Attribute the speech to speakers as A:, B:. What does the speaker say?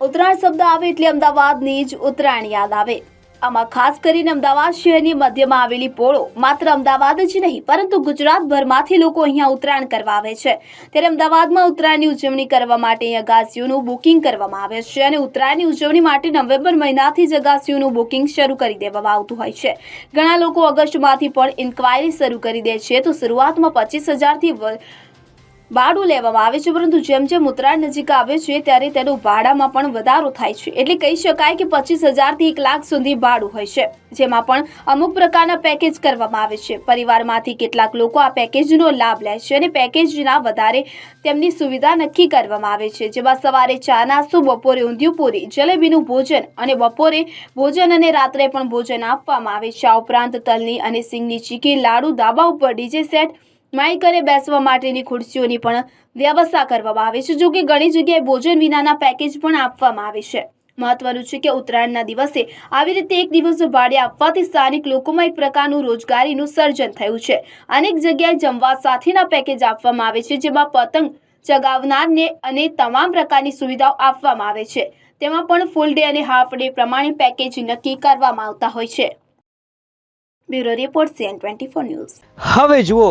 A: ઉત્તરાયણ શબ્દ આવે એટલે અમદાવાદની જ ઉત્તરાયણ યાદ આવે. આમાં ખાસ કરીને અમદાવાદ શહેરની મધ્યમાં આવેલી પોળો માત્ર અમદાવાદ જ નહીં, પરંતુ ગુજરાતભરમાંથી લોકો અહીંયા ઉત્તરાયણ કરવા આવે છે. ત્યારે અમદાવાદમાં ઉત્તરાયણની ઉજવણી કરવા માટે અહીં અગાસીઓનું બુકિંગ કરવામાં આવે છે અને ઉત્તરાયણની ઉજવણી માટે નવેમ્બર મહિનાથી જ અગાસીઓનું બુકિંગ શરૂ કરી દેવામાં આવતું હોય છે. ઘણા લોકો ઓગસ્ટમાંથી પણ ઇન્ક્વાયરી શરૂ કરી દે છે, તો શરૂઆતમાં પચીસ હજારથી ભાડું લેવામાં આવે છે, પરંતુ જેમ જેમ ઉત્તરાયણ નજીક આવે છે, ત્યારે તેનું ભાડામાં પણ વધારો થાય છે. એટલે કહી શકાય કે પચીસ હજારથી એક લાખ સુધી ભાડું હોય છે, જેમાં પણ અમુક પ્રકારના પેકેજ કરવામાં આવે છે. પરિવારમાંથી કેટલાક લોકો આ પેકેજનો લાભ લે છે અને પેકેજના વધારે તેમની સુવિધા નક્કી કરવામાં આવે છે, જેમાં સવારે ચા નાસ્તો, બપોરે ઊંધિયું પૂરી, જલેબીનું ભોજન અને બપોરે ભોજન અને રાત્રે પણ ભોજન આપવામાં આવે છે. આ ઉપરાંત તલની અને સિંગની ચીકી, લાડુ, ધાબા ઉપર ડીજે સેટ માઇક અને બેસવા માટેની ખુરશીઓની પણ વ્યવસ્થા કરવામાં આવે છે, જો કે ઘણી જગ્યાએ ભોજન વિનાના પેકેજ પણ આપવામાં આવે છે. મહત્વનું છે કે ઉત્તરાયણના દિવસે આવી રીતે એક દિવસ ભાડે આપવાથી સ્થાનિક લોકોમાં એક પ્રકારનું રોજગારીનું સર્જન થયું છે. અનેક જગ્યાએ જમવા સાથેના પેકેજ આપવામાં આવે છે, જેમાં પતંગ ચગાવનારને અને તમામ પ્રકારની સુવિધાઓ આપવામાં આવે છે. તેમાં પણ ફૂલ ડે અને હાફ ડે પ્રમાણે પેકેજ નક્કી કરવામાં આવતા હોય છે. Bureau report C N twenty news.
B: હવે જુઓ